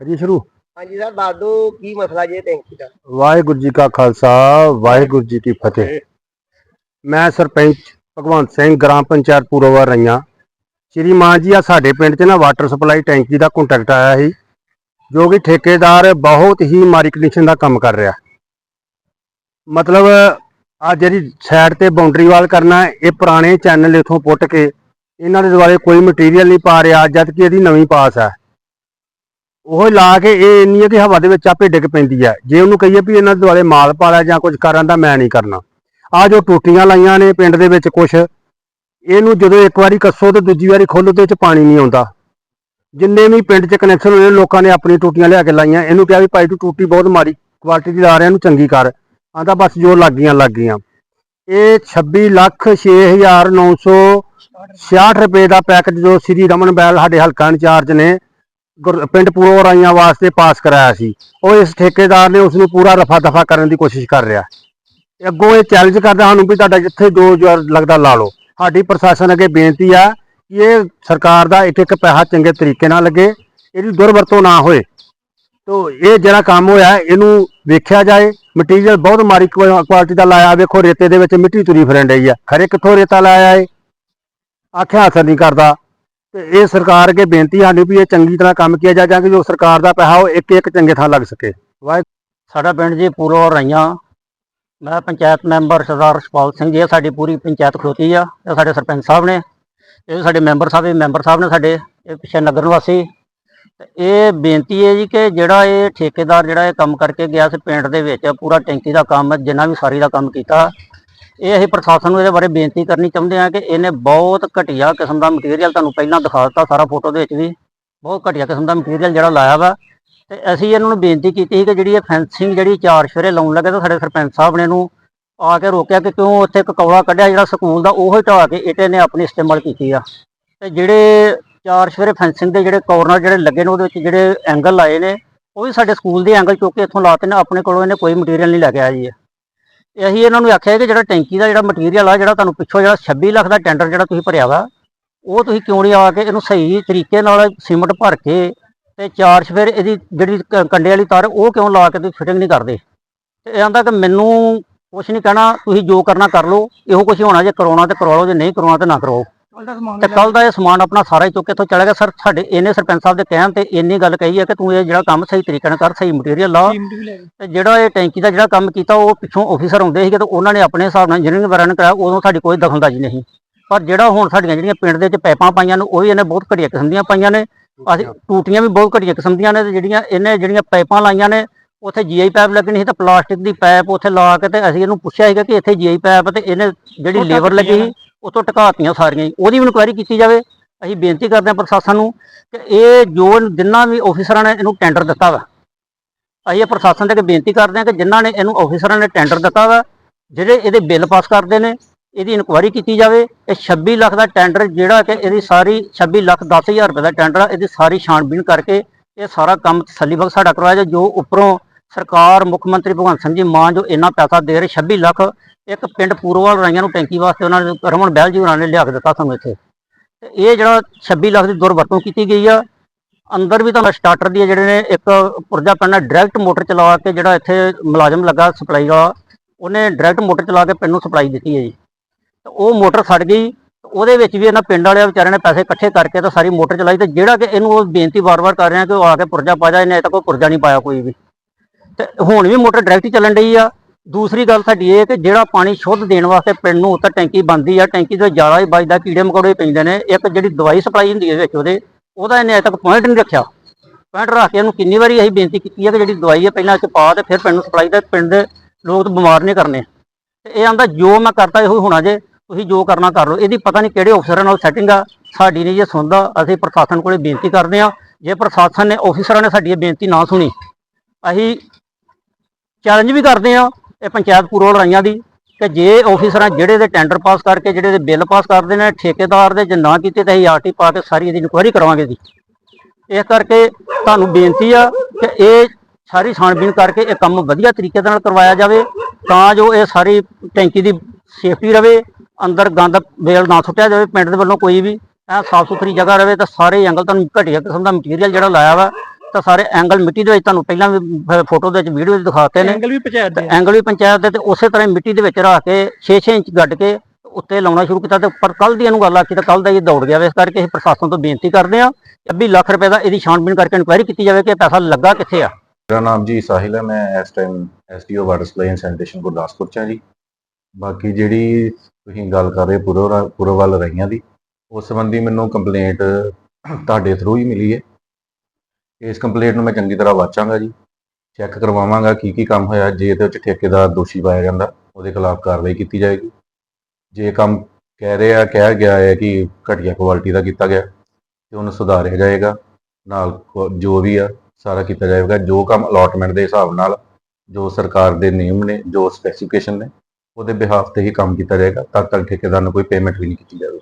ਕਰੀਏ ਸ਼ੁਰੂ? ਹਾਂਜੀ ਸਰ ਦੱਸ ਦਿਓ ਕੀ ਮਸਲਾ ਜੇ ਟੈਂਕੀ ਦਾ। ਵਾਹਿਗੁਰੂ ਜੀ ਕਾ ਖਾਲਸਾ ਵਾਹਿਗੁਰੂ ਜੀ ਕੀ ਫਤਿਹ। ਮੈਂ ਸਰਪੰਚ ਭਗਵੰਤ ਸਿੰਘ ਗ੍ਰਾਮ ਪੰਚਾਇਤ ਪੂਰਵਾ ਰਈਆਂ। ਸ਼੍ਰੀ ਮਾਨ ਜੀ ਆ ਸਾਡੇ ਪਿੰਡ 'ਚ ਨਾ ਵਾਟਰ ਸਪਲਾਈ ਟੈਂਕੀ ਦਾ ਕੰਟੈਕਟ ਆਇਆ ਸੀ ਜੋ ਕਿ ਠੇਕੇਦਾਰ ਬਹੁਤ ਹੀ ਮਾਰੀ ਕੰਡੀਸ਼ਨ ਦਾ ਕੰਮ ਕਰ ਰਿਹਾ। ਮਤਲਬ ਆ ਜਿਹੜੀ ਸਾਈਡ ਤੇ ਬਾਉਂਡਰੀ ਵਾਲ ਕਰਨਾ ਇਹ ਪੁਰਾਣੇ ਚੈਨਲ ਇਥੋਂ ਪੁੱਟ ਕੇ ਇਹਨਾਂ ਦੇ ਦੁਆਲੇ ਕੋਈ ਮਟੀਰੀਅਲ ਨਹੀਂ ਪਾ ਰਿਹਾ ਜਦ ਕਿ ਇਹਦੀ ਨਵੀਂ ਪਾਸ ਹੈ ਉਹ ਲਾ ਕੇ ਇਹ ਇੰਨੀ ਹੈ ਕਿ ਹਵਾ ਦੇ ਵਿੱਚ ਆਪੇ ਡਿੱਗ ਪੈਂਦੀ ਹੈ ਜੇ ਉਹਨੂੰ ਕਹੀਏ ਵੀ ਇਹਨਾਂ ਦੇ ਦੁਆਲੇ ਮਾਲ ਪਾਲਾ ਜਾਂ ਕੁਝ ਕਰਨ ਦਾ ਮੈਂ ਨਹੀਂ ਕਰਨਾ। ਆ ਜੋ ਟੂਟੀਆਂ ਲਾਈਆਂ ਨੇ ਪਿੰਡ ਦੇ ਵਿੱਚ ਕੁਝ ਇਹਨੂੰ ਜਦੋਂ ਇੱਕ ਵਾਰੀ ਕੱਸੋ ਤੇ ਦੂਜੀ ਵਾਰੀ ਖੋਲੋ ਤੇ ਵਿੱਚ ਪਾਣੀ ਨਹੀਂ ਆਉਂਦਾ। ਜਿੰਨੇ ਵੀ ਪਿੰਡ 'ਚ ਕਨੈਕਸ਼ਨ ਹੋਏ ਲੋਕਾਂ ਨੇ ਆਪਣੀ ਟੂਟੀਆਂ ਲਿਆ ਕੇ ਲਾਈਆਂ। ਇਹਨੂੰ ਕਿਹਾ ਵੀ ਭਾਈ ਤੂੰ ਟੂਟੀ ਬਹੁਤ ਮਾੜੀ ਕੁਆਲਿਟੀ ਦੀ ਲਾ ਰਿਹਾ ਇਹਨੂੰ ਚੰਗੀ ਕਰ। ਆਂਦਾ ਬਸ ਜੋ ਲੱਗ ਗਈਆਂ ਲੱਗ ਗਈਆਂ ਇਹ 26 ਲੱਖ 6966 ਰੁਪਏ ਦਾ ਪੈਕੇਜ ਜੋ ਸ੍ਰੀ ਰਮਨ ਬੈਲ ਸਾਡੇ ਹਲਕਾ ਇੰਚਾਰਜ ਨੇ ਗੁਰ- ਪਿੰਡ ਪੂਰੋ ਰਾਈਆਂ ਵਾਸਤੇ ਪਾਸ ਕਰਾਇਆ ਸੀ। ਉਹ ਇਸ ਠੇਕੇਦਾਰ ਨੇ ਉਸ ਨੂੰ ਪੂਰਾ ਰਫਾ ਦਫਾ ਕਰਨ ਦੀ ਕੋਸ਼ਿਸ਼ ਕਰ ਰਿਹਾ। ਤੇ ਅੱਗੋਂ ਇਹ ਚੈਲੰਜ ਕਰਦਾ ਸਾਨੂੰ ਵੀ ਤੁਹਾਡਾ ਜਿੱਥੇ ਜੋ ਜ਼ੋਰ ਲੱਗਦਾ ਲਾ ਲਓ। ਸਾਡੀ ਪ੍ਰਸ਼ਾਸਨ ਅੱਗੇ ਬੇਨਤੀ ਆ ਕਿ ਇਹ ਸਰਕਾਰ ਦਾ ਇੱਕ ਇੱਕ ਪੈਸਾ ਚੰਗੇ ਤਰੀਕੇ ਨਾਲ ਲੱਗੇ, ਇਹਦੀ ਦੁਰਵਰਤੋਂ ਨਾ ਹੋਏ। ਤੋ ਇਹ ਜਿਹੜਾ ਕੰਮ ਹੋਇਆ, ਇਹਨੂੰ ਵੇਖਿਆ ਜਾਏ ਮਟੀਰੀਅਲ ਬਹੁਤ ਮਾੜੀ ਕੁਆਲਿਟੀ ਦਾ ਲਾਇਆ। ਵੇਖੋ ਰੇਤੇ ਦੇ ਵਿੱਚ ਮਿੱਟੀ ਤੁਰੀ ਫਿਰਨ ਡਈ ਆ। ਖਰੇ ਕਿੱਥੋਂ ਰੇਤਾ ਲਾਇਆ ਏ ਆਖਿਆ ਅਸਰ ਨਹੀਂ ਕਰਦਾ। ਤੇ ਇਹ ਸਰਕਾਰ ਅੱਗੇ ਬੇਨਤੀ ਸਾਨੂੰ ਵੀ ਇਹ ਚੰਗੀ ਤਰ੍ਹਾਂ ਕੰਮ ਕੀਤਾ ਜਾ ਜਾਂ ਕਿ ਜੋ ਸਰਕਾਰ ਦਾ ਪੈਸਾ ਉਹ ਇੱਕ ਇੱਕ ਚੰਗੇ ਥਾਂ ਲੱਗ ਸਕੇ। ਸਾਡਾ ਪਿੰਡ ਜੀ ਪੂਰੋ ਰਈਆਂ ਮੈਂ ਪੰਚਾਇਤ ਮੈਂਬਰ ਸਰਦਾਰ ਰਸ਼ਪਾਲ ਸਿੰਘ ਜੀ, ਇਹ ਸਾਡੀ ਪੂਰੀ ਪੰਚਾਇਤ ਖਲੋਤੀ ਆ। ਇਹ ਸਾਡੇ ਸਰਪੰਚ ਸਾਹਿਬ ਨੇ, ਇਹ ਸਾਡੇ ਮੈਂਬਰ ਸਾਹਿਬ, ਇਹ ਮੈਂਬਰ ਸਾਹਿਬ ਨੇ ਸਾਡੇ, ਇਹ ਪਿੱਛੇ ਨਗਰ ਨਿਵਾਸੀ। ਇਹ ਬੇਨਤੀ ਹੈ ਜੀ ਕਿ ਜਿਹੜਾ ਇਹ ਠੇਕੇਦਾਰ ਜਿਹੜਾ ਇਹ ਕੰਮ ਕਰਕੇ ਗਿਆ ਸੀ ਪਿੰਡ ਦੇ ਵਿੱਚ, ਪੂਰਾ ਟੈਂਕੀ ਦਾ ਕੰਮ, ਜਿੰਨਾ ਵੀ ਸਾਰੀ ਦਾ ਕੰਮ ਕੀਤਾ ਇਹ ਅਸੀਂ ਪ੍ਰਸ਼ਾਸਨ ਨੂੰ ਇਹਦੇ ਬਾਰੇ ਬੇਨਤੀ ਕਰਨੀ ਚਾਹੁੰਦੇ ਹਾਂ ਕਿ ਇਹਨੇ ਬਹੁਤ ਘਟੀਆ ਕਿਸਮ ਦਾ ਮਟੀਰੀਅਲ ਤੁਹਾਨੂੰ ਪਹਿਲਾਂ ਦਿਖਾ ਦਿੱਤਾ ਸਾਰਾ ਫੋਟੋ ਦੇ ਵਿੱਚ ਵੀ। ਬਹੁਤ ਘਟੀਆ ਕਿਸਮ ਦਾ ਮਟੀਰੀਅਲ ਜਿਹੜਾ ਲਾਇਆ ਵਾ। ਤੇ ਅਸੀਂ ਇਹਨਾਂ ਨੂੰ ਬੇਨਤੀ ਕੀਤੀ ਸੀ ਕਿ ਜਿਹੜੀ ਇਹ ਫੈਂਸਿੰਗ ਜਿਹੜੀ ਚਾਰ ਸ਼ੇਰੇ ਲਾਉਣ ਲੱਗੇ ਤਾਂ ਸਾਡੇ ਸਰਪੰਚ ਸਾਹਿਬ ਨੇ ਇਹਨੂੰ ਆ ਕੇ ਰੋਕਿਆ ਕਿ ਕਿਉਂ ਉੱਥੇ ਇੱਕ ਕੌਲਾ ਕੱਢਿਆ ਜਿਹੜਾ ਸਕੂਲ ਦਾ ਉਹ ਹੀ ਢਾਹ ਕੇ ਇਹਤੇ ਨੇ ਆਪਣੀ ਇਸਤੇਮਾਲ ਕੀਤੀ ਆ। ਤੇ ਜਿਹੜੇ ਚਾਰ ਸ਼ੇਰੇ ਫੈਂਸਿੰਗ ਦੇ ਜਿਹੜੇ ਕੋਰਨਰ ਜਿਹੜੇ ਲੱਗੇ ਨੇ ਉਹਦੇ ਵਿੱਚ ਜਿਹੜੇ ਐਂਗਲ ਲਾਏ ਨੇ, ਉਹ ਵੀ ਸਾਡੇ ਸਕੂਲ ਦੇ ਐਂਗਲ ਚੁੱਕ ਕੇ ਇੱਥੋਂ ਲਾਤੇ ਨੇ। ਆਪਣੇ ਕੋਲੋਂ ਇਹਨੇ ਕੋਈ ਮਟੀਰੀਅਲ ਨਹੀਂ ਲੈ ਕੇ ਆਇਆ ਜੀ ਇਹ। ਅਸੀਂ ਇਹਨਾਂ ਨੂੰ ਆਖਿਆ ਕਿ ਜਿਹੜਾ ਟੈਂਕੀ ਦਾ ਜਿਹੜਾ ਮਟੀਰੀਅਲ ਆ, ਜਿਹੜਾ ਤੁਹਾਨੂੰ ਪਿੱਛੋਂ ਜਿਹੜਾ 26 ਲੱਖ ਦਾ ਟੈਂਡਰ ਜਿਹੜਾ ਤੁਸੀਂ ਭਰਿਆ ਵਾ, ਉਹ ਤੁਸੀਂ ਕਿਉਂ ਨਹੀਂ ਆ ਕੇ ਇਹਨੂੰ ਸਹੀ ਤਰੀਕੇ ਨਾਲ ਸੀਮਟ ਭਰ ਕੇ ਤੇ ਚਾਰ ਫਿਰ ਇਹਦੀ ਜਿਹੜੀ ਕ- ਕੰਡੇ ਵਾਲੀ ਤਾਰ, ਉਹ ਕਿਉਂ ਲਾ ਕੇ ਤੁਸੀਂ ਫਿਟਿੰਗ ਨਹੀਂ ਕਰਦੇ? ਤੇ ਇਹ ਆਂਦਾ ਕਿ ਮੈਨੂੰ ਕੁਛ ਨਹੀਂ ਕਹਿਣਾ, ਤੁਸੀਂ ਜੋ ਕਰਨਾ ਕਰ ਲਓ, ਇਹੋ ਕੁਛ ਹੋਣਾ, ਜੇ ਕਰਾਉਣਾ ਤੇ ਕਰਵਾ ਲਓ, ਜੇ ਨਹੀਂ ਕਰਾਉਣਾ ਤੇ ਨਾ ਕਰਾਓ ਤੇ ਕੱਲ ਦਾ ਇਹ ਸਮਾਨ ਆਪਣਾ ਸਾਰਾ ਹੀ ਚੁੱਕ ਕੇ ਇੱਥੋਂ ਚਲਾ ਗਿਆ। ਸਰ ਸਾਡੇ ਇਹਨੇ ਸਰਪੰਚ ਸਾਹਿਬ ਦੇ ਕਹਿਣ ਤੇ ਇੰਨੀ ਗੱਲ ਕਹੀ ਹੈ ਕਿ ਤੂੰ ਇਹ ਜਿਹੜਾ ਕੰਮ ਸਹੀ ਤਰੀਕੇ ਨਾਲ ਕਰ ਸਹੀ ਮਟੀਰੀਅਲ ਲਾ। ਤੇ ਜਿਹੜਾ ਇਹ ਟੈਂਕੀ ਦਾ ਜਿਹੜਾ ਕੰਮ ਕੀਤਾ ਉਹ ਪਿੱਛੋਂ ਆਫੀਸਰ ਆਉਂਦੇ ਸੀਗੇ ਤੇ ਉਹਨਾਂ ਨੇ ਆਪਣੇ ਹਿਸਾਬ ਨਾਲ ਇੰਜੀਨੀਅਰਿੰਗ ਵਗੈਰਾ ਨੇ ਕਰਾਇਆ ਉਦੋਂ ਸਾਡੀ ਕੋਈ ਦਖਲਅੰਦਾਜ਼ੀ ਨਹੀਂ। ਪਰ ਜਿਹੜਾ ਹੁਣ ਸਾਡੀਆਂ ਜਿਹੜੀਆਂ ਪਿੰਡ ਦੇ ਵਿੱਚ ਪਾਈਪਾਂ ਪਾਈਆਂ ਨੇ ਉਹ ਵੀ ਇਹਨੇ ਬਹੁਤ ਘਟੀਆ ਕਿਸਮ ਦੀਆਂ ਪਾਈਆਂ ਨੇ। ਅਸੀਂ ਟੂਟੀਆਂ ਵੀ ਬਹੁਤ ਘਟੀਆ ਕਿਸਮ ਦੀਆਂ ਨੇ ਤੇ ਜਿਹੜੀਆਂ ਇਹਨੇ ਜਿਹੜੀਆਂ ਪਾਈਪਾਂ ਲਾਈਆਂ ਨੇ ਉੱਥੇ ਜੀਆਈ ਪਾਈਪ ਲੱਗਣੀ ਸੀ ਤੇ ਪਲਾਸਟਿਕ ਦੀ ਪਾਈਪ ਉੱਥੇ ਲਾ ਕੇ ਤੇ ਅਸੀਂ ਇਹਨੂੰ ਪੁੱਛਿਆ ਸੀਗਾ ਕਿ ਇੱਥੇ ਜੀਆਈ ਪਾਈਪ ਤੇ ਇਹਨੇ ਜਿਹੜੀ ਲੇਬਰ ਲੱਗੀ ਸੀ। ਉਤੋਂ ਟਕਾਤੀਆਂ ਸਾਰੀਆਂ ਹੀ। ਉਹਦੀ ਵੀ ਇਨਕੁਆਇਰੀ ਕੀਤੀ ਜਾਵੇ, ਅਸੀਂ ਬੇਨਤੀ ਕਰਦੇ ਹਾਂ ਪ੍ਰਸ਼ਾਸਨ ਨੂੰ ਕਿ ਇਹ ਜੋ ਜਿੰਨਾ ਵੀ ਆਫੀਸਰਾਂ ਨੇ ਇਹਨੂੰ ਟੈਂਡਰ ਦਿੱਤਾ ਵਾ, ਅਸੀਂ ਇਹ ਪ੍ਰਸ਼ਾਸਨ ਦੇ ਅੱਗੇ ਬੇਨਤੀ ਕਰਦੇ ਹਾਂ ਕਿ ਜਿਨ੍ਹਾਂ ਨੇ ਇਹਨੂੰ ਆਫੀਸਰਾਂ ਨੇ ਟੈਂਡਰ ਦਿੱਤਾ ਵਾ, ਜਿਹੜੇ ਇਹਦੇ ਬਿੱਲ ਪਾਸ ਕਰਦੇ ਨੇ, ਇਹਦੀ ਇਨਕੁਆਇਰੀ ਕੀਤੀ ਜਾਵੇ ਇਹ 26 ਲੱਖ ਦਾ ਟੈਂਡਰ ਜਿਹੜਾ ਕਿ ਇਹਦੀ ਸਾਰੀ 26 ਲੱਖ 10000 ਰੁਪਏ ਦਾ ਟੈਂਡਰ ਆ, ਇਹਦੀ ਸਾਰੀ ਛਾਣਬੀਣ ਕਰਕੇ ਇਹ ਸਾਰਾ ਕੰਮ ਤਸੱਲੀਬਖਸ਼ ਸਾਡਾ ਕਰਵਾਇਆ ਜਾਏ ਜੋ ਉੱਪਰੋਂ ਸਰਕਾਰ, ਮੁੱਖ ਮੰਤਰੀ ਭਗਵੰਤ ਸਿੰਘ ਜੀ ਮਾਨ ਜੋ ਇੰਨਾ ਪੈਸਾ ਦੇ ਰਹੇ 26 ਲੱਖ ਇੱਕ ਪਿੰਡ ਪੂਰਵਾਲ ਰਾਈਆਂ ਨੂੰ ਟੈਂਕੀ ਵਾਸਤੇ ਉਹਨਾਂ ਨੇ ਰਮਨ ਬਹਿਲ ਜੀ ਉਹਨਾਂ ਨੇ ਲਿਆ ਕੇ ਦਿੱਤਾ ਸਾਨੂੰ ਇੱਥੇ। ਤੇ ਇਹ ਜਿਹੜਾ 26 ਲੱਖ ਦੀ ਦੁਰਵਰਤੋਂ ਕੀਤੀ ਗਈ ਆ, ਅੰਦਰ ਵੀ ਤਾਂ ਸਟਾਰਟਰ ਦੀ ਜਿਹੜੇ ਨੇ, ਇੱਕ ਪੁਰਜਾ ਪੈਣਾ ਡਾਇਰੈਕਟ ਮੋਟਰ ਚਲਾ ਕੇ ਜਿਹੜਾ ਇੱਥੇ ਮੁਲਾਜ਼ਮ ਲੱਗਾ ਸਪਲਾਈ ਵਾਲਾ, ਉਹਨੇ ਡਾਇਰੈਕਟ ਮੋਟਰ ਚਲਾ ਕੇ ਪਿੰਡ ਨੂੰ ਸਪਲਾਈ ਦਿੱਤੀ ਹੈ ਜੀ। ਤੇ ਉਹ ਮੋਟਰ ਸੜ ਗਈ, ਉਹਦੇ ਵਿੱਚ ਵੀ ਇਹਨਾਂ ਪਿੰਡ ਵਾਲਿਆਂ ਵਿਚਾਰਿਆਂ ਨੇ ਪੈਸੇ ਇਕੱਠੇ ਕਰਕੇ ਤਾਂ ਸਾਰੀ ਮੋਟਰ ਚਲਾਈ ਤੇ ਜਿਹੜਾ ਕਿ ਇਹਨੂੰ ਉਹ ਬੇਨਤੀ ਵਾਰ-ਵਾਰ ਕਰ ਰਿਹਾ ਕਿ ਉਹ ਆ ਕੇ ਪੁਰਜਾ ਪਾ ਜਾ ਇਹਨੇ ਅਜੇ ਤੱਕ ਕੋਈ ਪੁਰਜਾ ਨਹੀਂ ਪਾਇਆ ਕੋਈ ਵੀ। ਤੇ ਹੁਣ ਵੀ ਮੋਟਰ ਡਾਇਰੈਕਟ ਚੱਲਣ ਡਈ ਆ। ਦੂਸਰੀ ਗੱਲ ਸਾਡੀ ਇਹ ਕਿ ਜਿਹੜਾ ਪਾਣੀ ਸ਼ੁੱਧ ਦੇਣ ਵਾਸਤੇ ਪਿੰਡ ਨੂੰ ਉੱਤੇ ਟੈਂਕੀ ਬੰਦੀ ਆ, ਟੈਂਕੀ ਤੋਂ ਜ਼ਿਆਦਾ ਹੀ ਵੱਜਦਾ, ਕੀੜੇ ਮਕੌੜੇ ਪੈਂਦੇ ਨੇ। ਇੱਕ ਜਿਹੜੀ ਦਵਾਈ ਸਪਲਾਈ ਹੁੰਦੀ ਹੈ ਵਿੱਚ ਉਹਦੇ, ਉਹਦਾ ਇਹਨੇ ਅਜੇ ਤੱਕ ਪੁਆਇੰਟ ਨਹੀਂ ਰੱਖਿਆ। ਪੁਆਇੰਟ ਰੱਖ ਕੇ ਇਹਨੂੰ ਕਿੰਨੀ ਵਾਰੀ ਅਸੀਂ ਬੇਨਤੀ ਕੀਤੀ ਹੈ ਕਿ ਜਿਹੜੀ ਦਵਾਈ ਹੈ ਪਹਿਲਾਂ ਚ ਪਾ ਤੇ ਫਿਰ ਪਿੰਡ ਨੂੰ ਸਪਲਾਈ ਦਾ, ਪਿੰਡ ਦੇ ਲੋਕ ਤਾਂ ਬਿਮਾਰ ਨਹੀਂ ਕਰਨੇ। ਤੇ ਇਹ ਆਂਦਾ, ਜੋ ਮੈਂ ਕਰਤਾ ਇਹੋ ਹੀ ਹੋਣਾ ਜੇ, ਤੁਸੀਂ ਜੋ ਕਰਨਾ ਕਰ ਲਓ। ਇਹਦੀ ਪਤਾ ਨਹੀਂ ਕਿਹੜੇ ਅਫਸਰਾਂ ਨਾਲ ਸੈਟਿੰਗ ਆ, ਸਾਡੀ ਨਹੀਂ ਜੇ ਸੁਣਦਾ। ਅਸੀਂ ਪ੍ਰਸ਼ਾਸਨ ਕੋਲੇ ਬੇਨਤੀ ਕਰਦੇ ਆ। ਜੇ ਪ੍ਰਸ਼ਾਸਨ ਨੇ ਅਫਸਰਾਂ ਨੇ ਸਾਡੀ ਇਹ ਬੇਨਤੀ ਨਾ ਸੁਣੀ, ਅਸੀਂ ਚੈਲੰਜ ਵੀ ਕਰਦੇ ਆ ਇਹ ਪੰਚਾਇਤ ਪੂਰੋ ਲੜਾਈਆਂ ਦੀ ਕਿ ਜੇ ਆਫੀਸਰਾਂ ਜਿਹੜੇ ਦੇ ਟੈਂਡਰ ਪਾਸ ਕਰਕੇ, ਜਿਹੜੇ ਦੇ ਬਿੱਲ ਪਾਸ ਕਰਦੇ ਨੇ, ਠੇਕੇਦਾਰ ਦੇ ਜੇ ਨਾ ਕੀਤੇ ਤਾਂ ਅਸੀਂ ਆਰਟੀ ਪਾ ਕੇ ਸਾਰੀ ਇਹਦੀ ਇਨਕੁਆਇਰੀ ਕਰਾਵਾਂਗੇ ਜੀ। ਇਸ ਕਰਕੇ ਤੁਹਾਨੂੰ ਬੇਨਤੀ ਆ ਕਿ ਇਹ ਸਾਰੀ ਛਾਣਬੀਣ ਕਰਕੇ ਇਹ ਕੰਮ ਵਧੀਆ ਤਰੀਕੇ ਦੇ ਨਾਲ ਕਰਵਾਇਆ ਜਾਵੇ, ਤਾਂ ਜੋ ਇਹ ਸਾਰੀ ਟੈਂਕੀ ਦੀ ਸੇਫਟੀ ਰਵੇ, ਅੰਦਰ ਗੰਦ ਵੇਲ ਨਾ ਸੁੱਟਿਆ ਜਾਵੇ, ਪਿੰਡ ਦੇ ਵੱਲੋਂ ਕੋਈ ਵੀ ਐ ਸਾਫ਼ ਸੁਥਰੀ ਜਗ੍ਹਾ ਰਵੇ, ਤਾਂ ਸਾਰੇ ਐਂਗਲ ਤੁਹਾਨੂੰ ਘਟੀਆ ਕਿਸਮ ਦਾ ਮਟੀਰੀਅਲ ਜਿਹੜਾ ਲਾਇਆ ਵਾ ਤਾਂ ਸਾਰੇ ਐਂਗਲ ਮਿੱਟੀ ਦੇ ਵਿੱਚ ਤੁਹਾਨੂੰ ਪਹਿਲਾਂ ਵੀ ਫੋਟੋ ਦੇ ਵਿੱਚ ਵੀਡੀਓ ਵਿੱਚ ਦਿਖਾਤੇ ਨੇ। ਐਂਗਲ ਵੀ ਪੰਚਾਇਤ ਦੇ ਆ। ਐਂਗਲ ਵੀ ਪੰਚਾਇਤ ਦੇ ਤੇ ਉਸੇ ਤਰ੍ਹਾਂ ਮਿੱਟੀ ਦੇ ਵਿੱਚ ਰੱਖ ਕੇ 6-6 ਇੰਚ ਗੱਡ ਕੇ ਉੱਤੇ ਲਾਉਣਾ ਸ਼ੁਰੂ ਕੀਤਾ ਤੇ ਪਰ ਕੱਲ ਦੀ ਇਹਨੂੰ ਗੱਲ ਆਖੀ ਤਾਂ ਕੱਲ ਦਾ ਇਹ ਦੌੜ ਗਿਆ ਵੇ। ਇਸ ਕਰਕੇ ਅਸੀਂ ਪ੍ਰਸ਼ਾਸਨ ਤੋਂ ਬੇਨਤੀ ਕਰਦੇ ਕਿ 20 ਲੱਖ ਰੁਪਏ ਦਾ ਇਹਦੀ ਛਾਣਬੀਣ ਕਰਕੇ ਇਨਕੁਆਇਰੀ ਕੀਤੀ ਜਾਵੇ ਕਿ ਇਹ ਪੈਸਾ ਲੱਗਾ ਕਿੱਥੇ ਆ। ਮੇਰਾ ਨਾਮ ਜੀ ਸਾਹਿਲ ਹੈ ਮੈਂ ਇਸ time SDO water supply and sanitation Gurdaspur ਚ ਹਾਂ ਜੀ। ਬਾਕੀ ਜਿਹੜੀ ਤੁਸੀਂ ਗੱਲ ਕਰ ਰਹੇ ਪੁਰੋ ਪੁਰੋ ਵੱਲ ਰਹੀਆਂ ਦੀ ਉਸ ਸੰਬੰਧੀ ਮੈਨੂੰ ਕੰਪਲੇਂਟ ਤੁਹਾਡੇ ਥਰੂ ਹੀ ਮਿਲੀ ਹੈ। ਇਸ ਕੰਪਲੇਂਟ ਨੂੰ ਮੈਂ ਚੰਗੀ ਤਰ੍ਹਾਂ ਵਾਚਾਂਗਾ ਜੀ। ਚੈੱਕ ਕਰਵਾਵਾਂਗਾ ਕੀ ਕੀ ਕੰਮ ਹੋਇਆ, ਜੇ ਇਹਦੇ ਵਿੱਚ ਠੇਕੇਦਾਰ ਦੋਸ਼ੀ ਪਾਇਆ ਜਾਂਦਾ, ਉਹਦੇ ਖਿਲਾਫ ਕਾਰਵਾਈ ਕੀਤੀ ਜਾਏਗੀ। ਜੇ ਕੰਮ ਕਹਿ ਰਿਹਾ, ਕਿਹਾ ਗਿਆ ਹੈ ਕਿ ਘਟੀਆ ਕੁਆਲਿਟੀ ਦਾ ਕੀਤਾ ਗਿਆ, ਤੇ ਉਹਨੂੰ ਸੁਧਾਰਿਆ ਜਾਏਗਾ, ਨਾਲ ਜੋ ਵੀ ਆ, ਸਾਰਾ ਕੀਤਾ ਜਾਏਗਾ। ਜੋ ਕੰਮ ਅਲਾਟਮੈਂਟ ਦੇ ਹਿਸਾਬ ਨਾਲ, ਜੋ ਸਰਕਾਰ ਦੇ ਨਿਯਮ ਨੇ, ਜੋ ਸਪੈਸੀਫਿਕੇਸ਼ਨ ਨੇ, ਉਹਦੇ ਬਿਹਾਫ ਤੇ ਹੀ ਕੰਮ ਕੀਤਾ ਜਾਏਗਾ। ਤਦ ਤੱਕ ਠੇਕੇਦਾਰ ਨੂੰ ਕੋਈ ਪੇਮੈਂਟ ਵੀ ਨਹੀਂ ਕੀਤੀ ਜਾਵੇਗੀ।